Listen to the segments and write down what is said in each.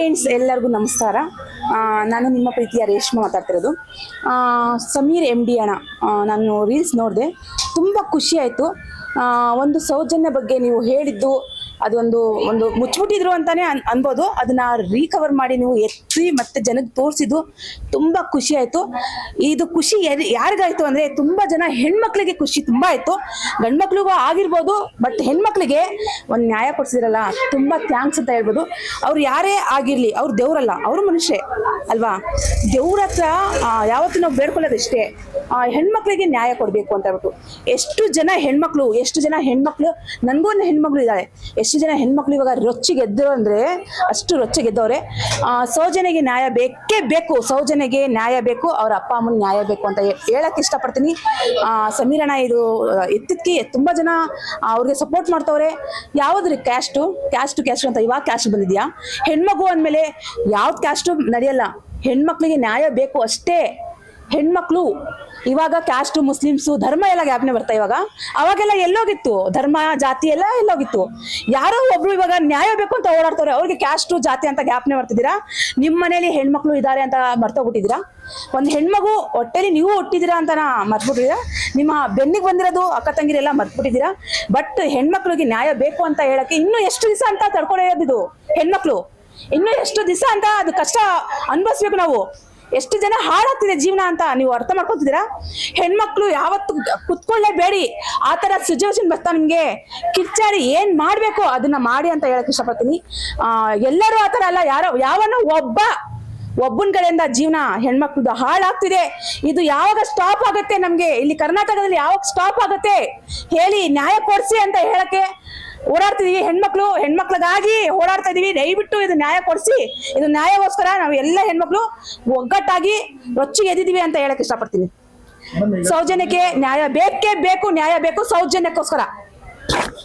Friends ಎಲ್ಲರಿಗೂ ನಮಸ್ಕಾರ. ನಾನು ನಿಮ್ಮ ಪ್ರೀತಿಯ ರೇಷ್ಮೆ ಮಾತಾಡ್ತಿರೋದು. ಸಮೀರ್ ಎಂ ಡಿ ಅಣ್ಣ ನಾನು ರೀಲ್ಸ್ ನೋಡಿದೆ. ತುಂಬ ಖುಷಿ ಆಯಿತು. ಒಂದು ಸೌಜನ್ಯ ಬಗ್ಗೆ ನೀವು ಹೇಳಿದ್ದು ಅದೊಂದು ಒಂದು ಮುಚ್ಚಿಬಿಟ್ಟಿದ್ರು ಅಂತಾನೆ ಅನ್ ಅನ್ಬೋದು. ಅದನ್ನ ರೀಕವರ್ ಮಾಡಿ ನೀವು ಎತ್ತಿ ಮತ್ತೆ ಜನಕ್ಕೆ ತೋರಿಸಿದ್ದು ತುಂಬಾ ಖುಷಿ ಆಯ್ತು. ಇದು ಖುಷಿ ಯಾರ್- ಯಾರಿಗಾಯ್ತು ಅಂದ್ರೆ ತುಂಬಾ ಜನ ಹೆಣ್ಮಕ್ಳಿಗೆ ಖುಷಿ ತುಂಬಾ ಆಯ್ತು. ಗಂಡ್ಮಕ್ಳಿಗೂ ಆಗಿರ್ಬೋದು ಬಟ್ ಹೆಣ್ಮಕ್ಳಿಗೆ ಒಂದು ನ್ಯಾಯ ಕೊಡ್ಸಿದ್ರಲ್ಲ ತುಂಬಾ ಥ್ಯಾಂಕ್ಸ್ ಅಂತ ಹೇಳ್ಬೋದು. ಅವ್ರು ಯಾರೇ ಆಗಿರಲಿ ಅವ್ರು ದೇವ್ರಲ್ಲ ಅವರು ಮನುಷ್ಯ ಅಲ್ವಾ? ದೇವ್ರ ಹತ್ರ ಯಾವತ್ತು ನಾವು ಬೇಡ್ಕೊಳ್ಳೋದು ಇಷ್ಟೇ. ಆ, ಹೆಣ್ಮಕ್ಳಿಗೆ ನ್ಯಾಯ ಕೊಡಬೇಕು ಅಂತ ಹೇಳ್ಬಿಟ್ಟು. ಎಷ್ಟು ಜನ ಹೆಣ್ಮಕ್ಳು, ಎಷ್ಟು ಜನ ಹೆಣ್ಮಕ್ಳು, ನನಗೂ ಒಂದು ಹೆಣ್ಮಕ್ಳು ಇದ್ದಾಳೆ ಎಷ್ಟು ಜನ ಹೆಣ್ಮಕ್ಳು ಇವಾಗ ರೊಚ್ಚಿಗೆದ್ದರು ಅಂದರೆ ಅಷ್ಟು ರೊಚ್ಚಿಗೆದ್ದವ್ರೆ ಸೌಜನೆಗೆ ನ್ಯಾಯ ಬೇಕೇ ಬೇಕು. ಸೌಜನೆಗೆ ನ್ಯಾಯ ಬೇಕು. ಅವ್ರ ಅಪ್ಪ ಅಮ್ಮನ ನ್ಯಾಯ ಬೇಕು ಅಂತ ಹೇಳಕ್ಕೆ ಹೇಳಕ್ ಇಷ್ಟಪಡ್ತೀನಿ. ಸಮೀರಣ ಇದು ಎತ್ತಿದ್ಕೆ ತುಂಬ ಜನ ಅವ್ರಿಗೆ ಸಪೋರ್ಟ್ ಮಾಡ್ತವ್ರೆ. ಯಾವ್ದ್ರಿ ಕ್ಯಾಸ್ಟು ಕ್ಯಾಸ್ಟು ಕ್ಯಾಸ್ಟ್ ಅಂತ ಇವಾಗ ಕ್ಯಾಸ್ಟ್ ಬಂದಿದ್ಯಾ? ಹೆಣ್ಮಗು ಅಂದಮೇಲೆ ಯಾವ್ದು ಕ್ಯಾಸ್ಟು ನಡೆಯಲ್ಲ? ಹೆಣ್ಮಕ್ಳಿಗೆ ನ್ಯಾಯ ಬೇಕು ಅಷ್ಟೇ. ಹೆಣ್ಮಕ್ಳು, ಇವಾಗ ಕ್ಯಾಸ್ಟ್ ಮುಸ್ಲಿಮ್ಸು ಧರ್ಮ ಎಲ್ಲ ಜ್ಞಾಪನೆ ಬರ್ತಾ ಇವಾಗ. ಅವಾಗೆಲ್ಲ ಎಲ್ಲೋಗಿತ್ತು. ಧರ್ಮ, ಜಾತಿ ಎಲ್ಲ ಎಲ್ಲೋಗಿತ್ತು. ಯಾರೋ ಒಬ್ರು ಇವಾಗ ನ್ಯಾಯ ಬೇಕು ಅಂತ ಓಡಾಡ್ತಾರೆ ಅವ್ರಿಗೆ ಕ್ಯಾಸ್ಟು ಜಾತಿ ಅಂತ ಜ್ಞಾಪನೆ ಬರ್ತಿದ್ದೀರಾ? ನಿಮ್ಮ ಮನೇಲಿ ಹೆಣ್ಮಕ್ಳು ಇದ್ದಾರೆ ಅಂತ ಮರ್ತೋಗ್ಬಿಟ್ಟಿದ್ದೀರಾ? ಒಂದು ಹೆಣ್ಮಗು ಹೊಟ್ಟೆಲಿ ನೀವು ಹುಟ್ಟಿದ್ದೀರಾ ಅಂತ ಮರ್ತ್ಬಿಟ್ಟಿದ್ದೀರಾ? ನಿಮ್ಮ ಬೆನ್ನಿಗೆ ಬಂದಿರೋದು ಅಕ್ಕ ತಂಗಿರೆಲ್ಲ ಮರ್ತ್ಬಿಟ್ಟಿದ್ದೀರಾ? ಬಟ್ ಹೆಣ್ಮಕ್ಳಿಗೆ ನ್ಯಾಯ ಬೇಕು ಅಂತ ಹೇಳಕ್ಕೆ ಇನ್ನೂ ಎಷ್ಟು ದಿವಸ ಅಂತ ತಡ್ಕೊಳ್ಳೋದು ಇದು ಹೆಣ್ಮಕ್ಳು. ಇನ್ನೂ ಎಷ್ಟು ದಿವಸ ಅಂತ ಅದು ಕಷ್ಟ ಅನುಭವಿಸ್ಬೇಕು ನಾವು. ಎಷ್ಟು ಜನ ಹಾಳಾಗ್ತಿದೆ ಜೀವನ ಅಂತ ನೀವು ಅರ್ಥ ಮಾಡ್ಕೊತಿದ್ದೀರಾ ಹೆಣ್ಮಕ್ಳು ಯಾವತ್ತು ಕುತ್ಕೊಳ್ಳೇಬೇಡಿ. ಆ ತರ ಸಿಚುವೇಶನ್ ಬರ್ತಾ ನಿಮಗೆ. ಕಿಚ್ಚಾಡಿ ಏನು ಮಾಡಬೇಕು ಅದನ್ನ ಮಾಡಿ ಅಂತ ಹೇಳಕ್ ಇಷ್ಟಪಡ್ತೀನಿ. ಆ, ಎಲ್ಲರೂ ಆತರ ಅಲ್ಲ ಯಾರೋ ಯಾವನೋ ಒಬ್ಬ ಒಬ್ಬನ ಕಡೆಯಿಂದ ಜೀವನ ಹೆಣ್ಮಕ್ಳದ್ದು ಹಾಳಾಗ್ತಿದೆ. ಇದು ಯಾವಾಗ ಸ್ಟಾಪ್ ಆಗುತ್ತೆ ನಮಗೆ? ಇಲ್ಲಿ ಕರ್ನಾಟಕದಲ್ಲಿ ಯಾವಾಗ ಸ್ಟಾಪ್ ಆಗುತ್ತೆ? ಹೇಳಿ ನ್ಯಾಯ ಕೊಡ್ಸಿ ಅಂತ ಹೇಳಕ್ಕೆ ಓಡಾಡ್ತಿದೀವಿ ಹೆಣ್ಮಕ್ಳು ಹೆಣ್ಮಕ್ಳಿಗಾಗಿ ಓಡಾಡ್ತಾ ಇದೀವಿ. ದಯವಿಟ್ಟು ಇದು ನ್ಯಾಯ ಕೊಡಿಸಿ. ಇದು ನ್ಯಾಯಗೋಸ್ಕರ ನಾವು ಎಲ್ಲ ಹೆಣ್ಮಕ್ಳು ಒಗ್ಗಟ್ಟಾಗಿ ರೊಚ್ಚಿಗೆ ಎದ್ದಿದೀವಿ ಅಂತ ಹೇಳಕ್ ಇಷ್ಟಪಡ್ತೀನಿ. ಸೌಜನ್ಯಕ್ಕೆ ನ್ಯಾಯ ಬೇಕೇ ಬೇಕು ನ್ಯಾಯ ಬೇಕು ಸೌಜನ್ಯಕ್ಕೋಸ್ಕರ.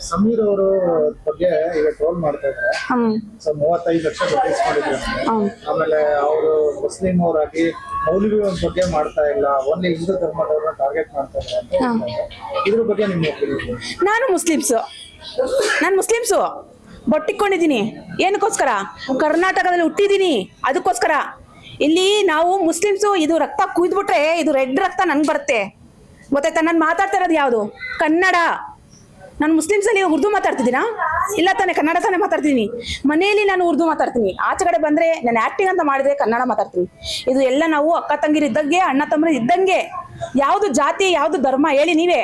ಸಮೀರ್ ಅವರು ಬಗ್ಗೆ ಈಗ ಟ್ರೋಲ್ ಮಾಡ್ತಾ ಇದ್ದಾರೆ. ಸೊ ಮೂವತ್ತೈದು ಲಕ್ಷ ಕೊಟ್ಟಿಸ್ಕೊಂಡಿದ್ರು ಮಾಡಿದ್ರು. ಆಮೇಲೆ ಅವರು ಮುಸ್ಲಿಂ ಅವರಾಗಿ ಮೌಲ್ಯ ಬಗ್ಗೆ ಮಾಡ್ತಾ ಇಲ್ಲ. ಓನ್ಲಿ ಹಿಂದೂ ಧರ್ಮದವ್ರನ್ನ ಟಾರ್ಗೆಟ್ ಮಾಡ್ತಾ ಇದ್ದಾರೆ. ಇದ್ರ ಬಗ್ಗೆ ನಿಮ್ಮ ನಾನು ಮುಸ್ಲಿಮ್ಸು. ನಾನು ಮುಸ್ಲಿಮ್ಸು. ಬೊಟ್ಟಿಕೊಂಡಿದ್ದೀನಿ ಏನಕ್ಕೋಸ್ಕರ? ಕರ್ನಾಟಕದಲ್ಲಿ ಹುಟ್ಟಿದ್ದೀನಿ. ಅದಕ್ಕೋಸ್ಕರ. ಇಲ್ಲಿ ನಾವು ಮುಸ್ಲಿಮ್ಸು, ಇದು ರಕ್ತ ಕುಯ್ದ್ಬಿಟ್ರೆ ಇದು ರೆಡ್ ರಕ್ತ ನನ್ಗೆ ಬರುತ್ತೆ. ಗೊತ್ತಾಯ್ತಾ? ನಾನು ಮಾತಾಡ್ತಾ ಇರೋದು ಯಾವುದು? ಕನ್ನಡ. ನಾನು ಮುಸ್ಲಿಮ್ಸಲ್ಲಿ ಉರ್ದು ಮಾತಾಡ್ತಿದ್ದೀನಾ? ಇಲ್ಲ ತಾನೇ, ಕನ್ನಡ ತಾನೇ ಮಾತಾಡ್ತೀನಿ. ಮನೆಯಲ್ಲಿ ನಾನು ಉರ್ದು ಮಾತಾಡ್ತೀನಿ. ಆಚೆ ಕಡೆ ಬಂದರೆ ನಾನು ಆ್ಯಕ್ಟಿಂಗ್ ಅಂತ ಮಾಡಿದ್ರೆ ಕನ್ನಡ ಮಾತಾಡ್ತೀನಿ. ಇದು ಎಲ್ಲ ನಾವು ಅಕ್ಕ ತಂಗಿರು ಇದ್ದಂಗೆ ಅಣ್ಣ ತಮ್ಮರು ಇದ್ದಂಗೆ ಯಾವುದು ಜಾತಿ, ಯಾವುದು ಧರ್ಮ ಹೇಳಿ ನೀವೇ.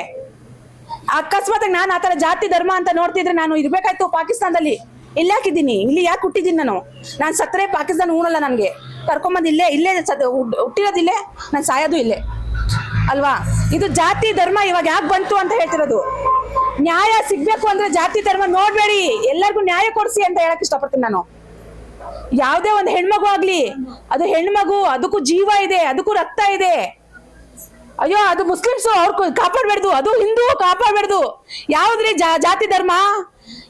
ಅಕಸ್ಮಾತ್ ನಾನು ಆ ಥರ ಜಾತಿ, ಧರ್ಮ ಅಂತ ನೋಡ್ತಿದ್ರೆ ನಾನು ಇರ್ಬೇಕಾಯ್ತು ಪಾಕಿಸ್ತಾನದಲ್ಲಿ. ಇಲ್ಲಿ ಹಾಕಿದ್ದೀನಿ. ಇಲ್ಲಿ ಯಾಕೆ ಹುಟ್ಟಿದ್ದೀನಿ ನಾನು? ನಾನು ಸತ್ತರೆ ಪಾಕಿಸ್ತಾನ ಊನಲ್ಲ ನನಗೆ. ಕರ್ಕೊಂಬಂದು ಇಲ್ಲೇ ಇಲ್ಲೇ ಸತ್ ಹುಟ್- ನಾನು ಸಾಯೋದು ಇಲ್ಲೇ. ಅಲ್ವಾ? ಇದು ಜಾತಿ, ಧರ್ಮ ಇವಾಗ ಯಾಕೆ ಬಂತು ಅಂತ ಹೇಳ್ತಿರೋದು. ನ್ಯಾಯ ಸಿಗ್ಬೇಕು ಅಂದ್ರೆ ಜಾತಿ, ಧರ್ಮ ನೋಡ್ಬೇಡಿ. ಎಲ್ಲರಿಗೂ ನ್ಯಾಯ ಕೊಡಿಸಿ ಅಂತ ಹೇಳಕ್ ಇಷ್ಟಪಡ್ತೀನಿ ನಾನು. ಯಾವುದೇ ಒಂದು ಹೆಣ್ಮಗು ಆಗ್ಲಿ, ಅದು ಹೆಣ್ಮಗು, ಅದಕ್ಕೂ ಜೀವ ಇದೆ, ಅದಕ್ಕೂ ರಕ್ತ ಇದೆ. ಅಯ್ಯೋ, ಅದು ಮುಸ್ಲಿಮ್ಸ್, ಅವ್ರು ಕಾಪಾಡ್ಬೇಡ್ದು ಅದು ಹಿಂದೂ ಕಾಪಾಡ್ಬೇಡ್ದು ಯಾವ್ದ್ರಿ ಜಾ- ಜಾತಿ ಧರ್ಮ?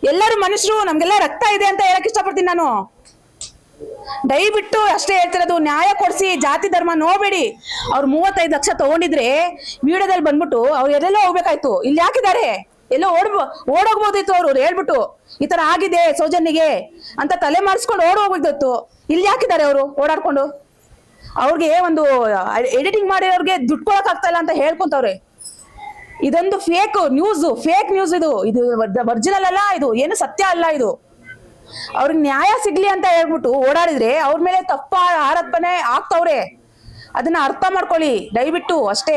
ಎಲ್ಲರೂ ಮನುಷ್ಯರು, ನಮ್ಗೆಲ್ಲ ರಕ್ತ ಇದೆ ಅಂತ ಹೇಳಕ್ ಇಷ್ಟಪಡ್ತೀನಿ ನಾನು. ದಯವಿಟ್ಟು ಅಷ್ಟೇ ಹೇಳ್ತಿರೋದು, ನ್ಯಾಯ ಕೊಡಿಸಿ, ಜಾತಿ ಧರ್ಮ ನೋಡ್ಬೇಡಿ. ಅವ್ರು ಮೂವತ್ತೈದು ಲಕ್ಷ ತಗೊಂಡಿದ್ರೆ, ವಿಡಿಯೋದಲ್ಲಿ ಬಂದ್ಬಿಟ್ಟು ಅವ್ರು ಎಲ್ಲೆಲ್ಲೋ ಹೋಗ್ಬೇಕಾಯ್ತು. ಇಲ್ಲಿ ಹಾಕಿದ್ದಾರೆ ಎಲ್ಲೋ ಓಡ್ಬೋ ಓಡೋಗ್ಬೋದಿತ್ತು ಅವ್ರು ಹೇಳ್ಬಿಟ್ಟು. ಈ ತರ ಆಗಿದೆ ಸೌಜನ್ಯಗೆ ಅಂತ ತಲೆ ಮಾಡಿಸ್ಕೊಂಡು ಓಡ್ ಹೋಗ್ಬೇಕಿತ್ತು ಇಲ್ಲಿ ಯಾಕಿದ್ದಾರೆ ಅವರು ಓಡಾಡ್ಕೊಂಡು? ಅವ್ರಿಗೆ ಒಂದು ಎಡಿಟಿಂಗ್ ಮಾಡಿರೋರ್ಗೆ ದುಡ್ಡು ಕೊಡಕ್ ಆಗ್ತಾ ಇಲ್ಲ ಅಂತ ಹೇಳ್ಕೊಂತವ್ರೆ. ಇದೊಂದು ಫೇಕ್ ನ್ಯೂಸ್ ಫೇಕ್ ನ್ಯೂಸ್ ಇದು. ಇದು ಒರಿಜಿನಲ್ ಅಲ್ಲ ಇದು. ಏನು ಸತ್ಯ ಅಲ್ಲ ಇದು. ಅವ್ರಿಗೆ ನ್ಯಾಯ ಸಿಗ್ಲಿ ಅಂತ ಹೇಳ್ಬಿಟ್ಟು ಓಡಾಡಿದ್ರೆ ಅವ್ರ ಮೇಲೆ ತಪ್ಪ ಆರೋಪನೆ ಆಗ್ತವ್ರೆ. ಅದನ್ನ ಅರ್ಥ ಮಾಡ್ಕೊಳ್ಳಿ. ದಯವಿಟ್ಟು ಅಷ್ಟೇ.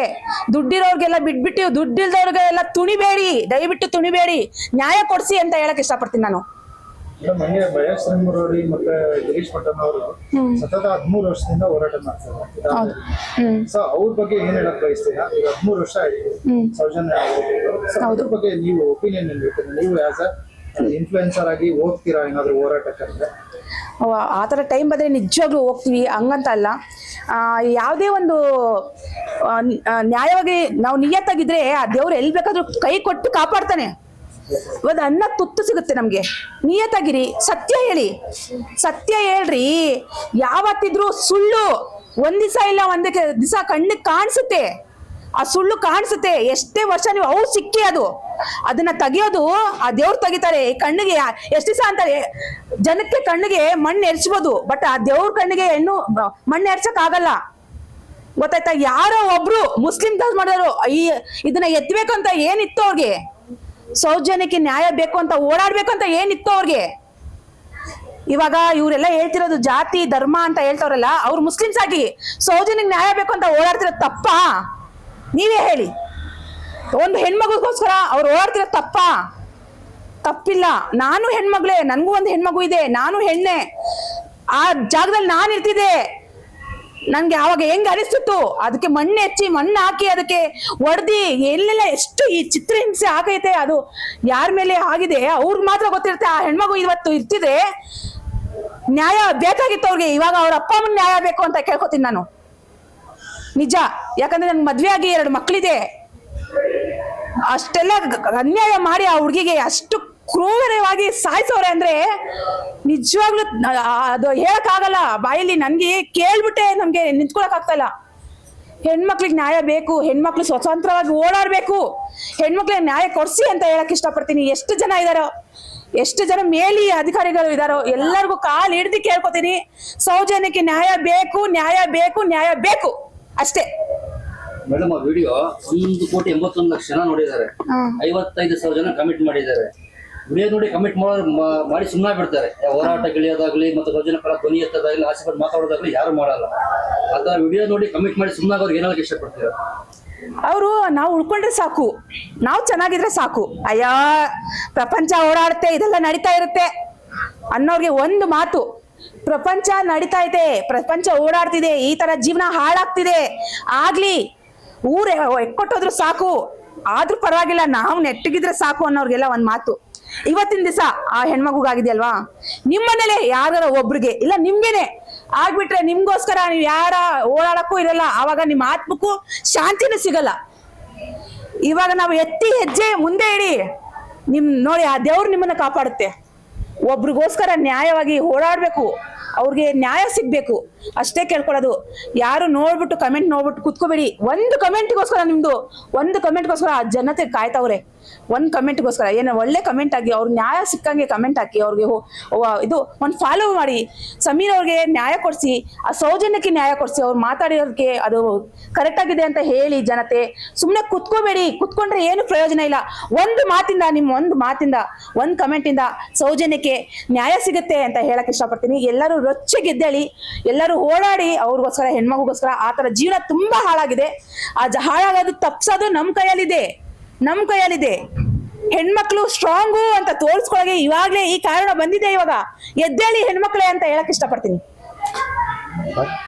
ದುಡ್ಡಿರೋರ್ಗೆಲ್ಲ ಬಿಟ್ಬಿಟ್ಟು ದುಡ್ಡಿಲ್ದವ್ರಿಗೆಲ್ಲ ತುಣಿಬೇಡಿ. ದಯವಿಟ್ಟು ತುಣಿಬೇಡಿ. ನ್ಯಾಯ ಕೊಡಿಸಿ ಅಂತ ಹೇಳಕ್ ಇಷ್ಟಪಡ್ತೀನಿ ನಾನು. ಹಂಗೆ ಬಯಾಸ್ ರಂಗೂರವ್ರಿ ಮತ್ತೆ ಗಿರೀಶ್ ಪಟ್ಟಣ್ ಅವರು ಸತತ ಹದಿಮೂರು ವರ್ಷದಿಂದ ಹೋರಾಟ ಮಾಡ್ತಾರೆ. ಸೊ ಅವ್ರ ಬಗ್ಗೆ ಏನ್ ಹೇಳಕ್ ಬಯಸ್ತೀರಾ? ಈಗ ಹದಿಮೂರು ವರ್ಷ ಆಯ್ತು. ಸೌಜನ್ಯ. ಅದ್ರ ಬಗ್ಗೆ ನೀವು ಒಪಿನಿಯನ್ ಏನ್ ಹೇಳ್ತೀರಾ? ನೀವು ಆಸ್ ಅ ಇನ್ಫ್ಲುಯೆನ್ಸರ್ ಆಗಿ ಹೋಗ್ತೀರಾ? ಏನಾದ್ರು ಹೋರಾಟಕ್ಕೆ ಆ ಥರ ಟೈಮ್ ಬಂದರೆ ನಿಜವಾಗ್ಲೂ ಹೋಗ್ತೀವಿ. ಹಂಗಂತ ಅಲ್ಲ. ಯಾವುದೇ ಒಂದು ನ್ಯಾಯವಾಗಿ ನಾವು ನಿಯತ್ತಾಗಿದ್ರೆ ಆ ದೇವ್ರು ಎಲ್ಲಿ ಬೇಕಾದ್ರೂ ಕೈ ಕೊಟ್ಟು ಕಾಪಾಡ್ತಾನೆ. ಒಂದು ಅನ್ನ ತುತ್ತು ಸಿಗುತ್ತೆ ನಮಗೆ. ನಿಯತಾಗಿರಿ ಸತ್ಯ ಹೇಳಿ. ಸತ್ಯ ಹೇಳ್ರಿ. ಯಾವತ್ತಿದ್ರೂ ಸುಳ್ಳು ಒಂದ್ ದಿವಸ ಇಲ್ಲ ಒಂದಕ್ಕೆ ದಿವಸ ಕಣ್ಣಿಗೆ ಕಾಣಿಸುತ್ತೆ. ಆ ಸುಳ್ಳು ಕಾಣಿಸುತ್ತೆ. ಎಷ್ಟೇ ವರ್ಷ ನೀವು ಅವು ಸಿಕ್ಕಿ ಅದು. ಅದನ್ನ ತೆಗಿಯೋದು ಆ ದೇವ್ರು ತೆಗಿತಾರೆ. ಕಣ್ಣಿಗೆ ಎಷ್ಟು ದಿವಸ ಅಂತಾರೆ? ಜನಕ್ಕೆ ಕಣ್ಣಿಗೆ ಮಣ್ಣು ಎರ್ಚ್ಬೋದು ಬಟ್ ಆ ದೇವ್ರ ಕಣ್ಣಿಗೆ ಹೆಣ್ಣು ಮಣ್ಣು ಎರ್ಚಕ್ ಆಗಲ್ಲ. ಗೊತ್ತಾಯ್ತಾ? ಯಾರೋ ಒಬ್ರು ಮುಸ್ಲಿಂ ಧರ್ಮ ಮಾಡಿದ್ರು ಈ ಇದನ್ನ ಎತ್ತಬೇಕು ಅಂತ ಏನಿತ್ತು ಅವ್ರಿಗೆ? ಸೌಜನ್ಯಕ್ಕೆ ನ್ಯಾಯ ಬೇಕು ಅಂತ ಓಡಾಡ್ಬೇಕು ಅಂತ ಏನಿತ್ತು ಅವ್ರಿಗೆ. ಇವಾಗ ಇವರೆಲ್ಲ ಹೇಳ್ತಿರೋದು ಜಾತಿ, ಧರ್ಮ ಅಂತ ಹೇಳ್ತವ್ರಲ್ಲ, ಅವ್ರು ಮುಸ್ಲಿಮ್ಸ್ ಆಗಿ ಸೌಜನ್ಯಕ್ಕೆ ನ್ಯಾಯ ಬೇಕು ಅಂತ ಓಡಾಡ್ತಿರೋದು ತಪ್ಪಾ? ನೀವೇ ಹೇಳಿ. ಒಂದು ಹೆಣ್ಮಗುಗೋಸ್ಕರ ಅವ್ರು ಓಡಾಡ್ತಿರೋದು ತಪ್ಪಾ? ತಪ್ಪಿಲ್ಲ. ನಾನು ಹೆಣ್ಮಗಳೇ, ನನಗೂ ಒಂದು ಹೆಣ್ಮಗು ಇದೆ, ನಾನು ಹೆಣ್ಣೆ. ಆ ಜಾಗದಲ್ಲಿ ನಾನು ಇರ್ತಿದ್ದೆ ನನ್ಗೆ ಅವಾಗ ಹೆಂಗ್ ಅನಿಸ್ತಿತ್ತು? ಅದಕ್ಕೆ ಮಣ್ಣು ಹೆಚ್ಚಿ, ಮಣ್ಣು ಹಾಕಿ ಅದಕ್ಕೆ ಒಡ್ದಿ, ಎಲ್ಲೆಲ್ಲ ಎಷ್ಟು ಈ ಚಿತ್ರಹಿಂಸೆ ಆಗೈತೆ ಅದು. ಯಾರ ಮೇಲೆ ಆಗಿದೆ? ಅವ್ರಿಗೆ ಮಾತ್ರ ಗೊತ್ತಿರುತ್ತೆ, ಆ ಹೆಣ್ಮಗು ಇವತ್ತು ಇರ್ತಿದೆ. ನ್ಯಾಯ ಬೇಕಾಗಿತ್ತು ಅವ್ರಿಗೆ. ಇವಾಗ ಅವ್ರ ಅಪ್ಪ ಅಮ್ಮನ ನ್ಯಾಯ ಬೇಕು ಅಂತ ಕೇಳ್ಕೊತೀನಿ ನಾನು. ನಿಜ. ಯಾಕಂದ್ರೆ ನನ್ಗೆ ಮದ್ವೆ ಆಗಿ ಎರಡು ಮಕ್ಕಳಿದೆ ಅಷ್ಟೆಲ್ಲ ಅನ್ಯಾಯ ಮಾಡಿ ಆ ಹುಡುಗಿಗೆ ಅಷ್ಟು ಕ್ರೂರವಾಗಿ ಸಾಯಿಸೋರೆ ಅಂದ್ರೆ ನಿಜವಾಗ್ಲೂ ಅದು ಹೇಳಕ್ಕಾಗಲ್ಲ. ಬಾಯಲ್ಲಿ ನನ್ಗೆ ಕೇಳ್ಬಿಟ್ಟೆ ನಮ್ಗೆ ನಿಂತ್ಕೊಳಕ್ ಆಗ್ತಾ ಇಲ್ಲ. ಹೆಣ್ಮಕ್ಳಿಗೆ ನ್ಯಾಯ ಬೇಕು ಹೆಣ್ಮಕ್ಳು ಸ್ವತಂತ್ರವಾಗಿ ಓಡಾಡ್ಬೇಕು. ಹೆಣ್ಮಕ್ಳಿಗೆ ನ್ಯಾಯ ಕೊಡ್ಸಿ ಅಂತ ಹೇಳಕ್ ಇಷ್ಟಪಡ್ತೀನಿ. ಎಷ್ಟು ಜನ ಇದಾರೋ ಎಷ್ಟು ಜನ ಮೇಲಿ ಅಧಿಕಾರಿಗಳು ಇದಾರೋ ಎಲ್ಲರಿಗೂ ಕಾಲ್ ಹಿಡ್ದು ಕೇಳ್ಕೊತೀನಿ. ಸೌಜನ್ಯಕ್ಕೆ ನ್ಯಾಯ ಬೇಕು ನ್ಯಾಯ ಬೇಕು ನ್ಯಾಯ ಬೇಕು. ಅಷ್ಟೇ. ಮೇಡಮ್ ಆ ವಿಡಿಯೋ ಒಂದು ಕೋಟಿ ಎಂಬತ್ತೊಂದು ಲಕ್ಷ ಜನ ನೋಡಿದ್ದಾರೆ. ಐವತ್ತೈದು ಸಾವಿರ ಜನ ಕಮಿಟ್ ಮಾಡಿದ್ದಾರೆ. ವಿಡಿಯೋ ನೋಡಿ ಕಮಿಟ್ ಮಾಡೋರು ಮಾಡಿ ಸುಮ್ಮನೆ ಬಿಡ್ತಾರೆ ಹೋರಾಟ ಗಿಳಿಯೋದಾಗ್ಲಿ ಮತ್ತು ಸ್ವಜನ ಪರ ಧ್ವನಿ ಎತ್ತದಾಗ್ಲಿ ಆಸೆ ಪಟ್ಟು ಮಾತಾಡೋದಾಗ್ಲಿ ಯಾರು ಮಾಡಲ್ಲ. ಥರ ವಿಡಿಯೋ ನೋಡಿ ಕಮಿಟ್ ಮಾಡಿ ಸುಮ್ಮನೆ ಅವ್ರಿಗೆ ಏನಾದ್ರು ಇಷ್ಟಪಡ್ತೀರ? ಅವರು, ನಾವು ಉಳ್ಕೊಂಡ್ರೆ ಸಾಕು. ನಾವು ಚೆನ್ನಾಗಿದ್ರೆ ಸಾಕು. ಅಯ್ಯ, ಪ್ರಪಂಚ ಓಡಾಡುತ್ತೆ, ಇದೆಲ್ಲ ನಡೀತಾ ಇರುತ್ತೆ ಅನ್ನೋರ್ಗೆ ಒಂದು ಮಾತು. ಪ್ರಪಂಚ ನಡೀತಾ ಇದೆ, ಪ್ರಪಂಚ ಓಡಾಡ್ತಿದೆ, ಈ ತರ ಜೀವನ ಹಾಳಾಗ್ತಿದೆ. ಆಗ್ಲಿ, ಊರ ಎಕ್ಕೊಟ್ಟೋದ್ರು ಸಾಕು. ಆದ್ರೂ ಪರವಾಗಿಲ್ಲ, ನಾವು ನೆಟ್ಟಗಿದ್ರೆ ಸಾಕು ಅನ್ನೋರ್ಗೆಲ್ಲ ಒಂದ್ ಮಾತು. ಇವತ್ತಿನ ದಿವಸ ಆ ಹೆಣ್ಮಗುಗಾಗಿದೆಯಲ್ವಾ? ನಿಮ್ಮನೇಲೆ ಯಾರ ಒಬ್ರಿಗೆ, ಇಲ್ಲ ನಿಮ್ಗೆನೆ ಆಗ್ಬಿಟ್ರೆ ನಿಮ್ಗೋಸ್ಕರ ನೀವು ಯಾರ ಓಡಾಡಕ್ಕೂ ಇರಲ್ಲ, ಆವಾಗ ನಿಮ್ಮ ಆತ್ಮಕ್ಕೂ ಶಾಂತಿನೂ ಸಿಗಲ್ಲ. ಇವಾಗ ನಾವು ಎತ್ತಿ ಹೆಜ್ಜೆ ಮುಂದೆ ಇಡಿ, ನಿಮ್ ನೋಡಿ ಆ ದೇವ್ರು ನಿಮ್ಮನ್ನ ಕಾಪಾಡುತ್ತೆ. ಒಬ್ರಿಗೋಸ್ಕರ ನ್ಯಾಯವಾಗಿ ಓಡಾಡ್ಬೇಕು. ಅವ್ರಿಗೆ ನ್ಯಾಯ ಸಿಗ್ಬೇಕು. ಅಷ್ಟೇ ಕೇಳ್ಕೊಳ್ಳೋದು. ಯಾರು ನೋಡ್ಬಿಟ್ಟು ಕಮೆಂಟ್ ನೋಡ್ಬಿಟ್ಟು ಕುತ್ಕೋಬೇಡಿ. ಒಂದು ಕಮೆಂಟ್ಗೋಸ್ಕರ ನಿಮ್ದು, ಒಂದು ಕಮೆಂಟ್ಗೋಸ್ಕರ ಆ ಜನತೆ ಕಾಯ್ತಾವ್ರೆ. ಒಂದು ಕಮೆಂಟ್ಗೋಸ್ಕರ ಏನು ಒಳ್ಳೆ ಕಮೆಂಟ್ ಆಗಿ ಅವ್ರ ನ್ಯಾಯ ಸಿಕ್ಕಂಗೆ ಕಮೆಂಟ್ ಹಾಕಿ, ಅವ್ರಿಗೆ ಇದು ಒಂದು ಫಾಲೋ ಮಾಡಿ. ಸಮೀರ್ ಅವ್ರಿಗೆ ನ್ಯಾಯ ಕೊಡಿಸಿ, ಆ ಸೌಜನ್ಯಕ್ಕೆ ನ್ಯಾಯ ಕೊಡಿಸಿ, ಅವ್ರು ಮಾತಾಡಿರೋದಕ್ಕೆ ಅದು ಕರೆಕ್ಟ್ ಆಗಿದೆ ಅಂತ ಹೇಳಿ ಜನತೆ. ಸುಮ್ಮನೆ ಕುತ್ಕೋಬೇಡಿ. ಕುತ್ಕೊಂಡ್ರೆ ಏನು ಪ್ರಯೋಜನ ಇಲ್ಲ. ಒಂದು ಮಾತಿಂದ, ನಿಮ್ಮ ಒಂದು ಮಾತಿಂದ, ಒಂದು ಕಮೆಂಟಿಂದ ಸೌಜನ್ಯಕ್ಕೆ ನ್ಯಾಯ ಸಿಗುತ್ತೆ ಅಂತ ಹೇಳಕ್ ಇಷ್ಟಪಡ್ತೀನಿ. ಎಲ್ಲರೂ ರೊಚ್ಚೆ ಗೆದ್ದೇಳಿ, ಎಲ್ಲರೂ ಓಡಾಡಿ ಅವ್ರಿಗೋಸ್ಕರ, ಹೆಣ್ಮಗುಗೋಸ್ಕರ ಆ ಥರ ಜೀವನ ತುಂಬಾ ಹಾಳಾಗಿದೆ. ಆ ಹಾಳಾಗೋದು ತಪ್ಸೋದು ನಮ್ ಕೈಯಲ್ಲಿದೆ. ನಮ್ ಕೈಯಲ್ಲಿದೆ. ಹೆಣ್ಮಕ್ಳು ಸ್ಟ್ರಾಂಗು ಅಂತ ತೋರಿಸ್ಕೊಳಗೆ ಇವಾಗ್ಲೇ ಈ ಕಾರಣ ಬಂದಿದೆ ಇವಾಗ. ಎದ್ದೇಳಿ ಹೆಣ್ಮಕ್ಳೆ ಅಂತ ಹೇಳಕ್ ಇಷ್ಟಪಡ್ತೀನಿ.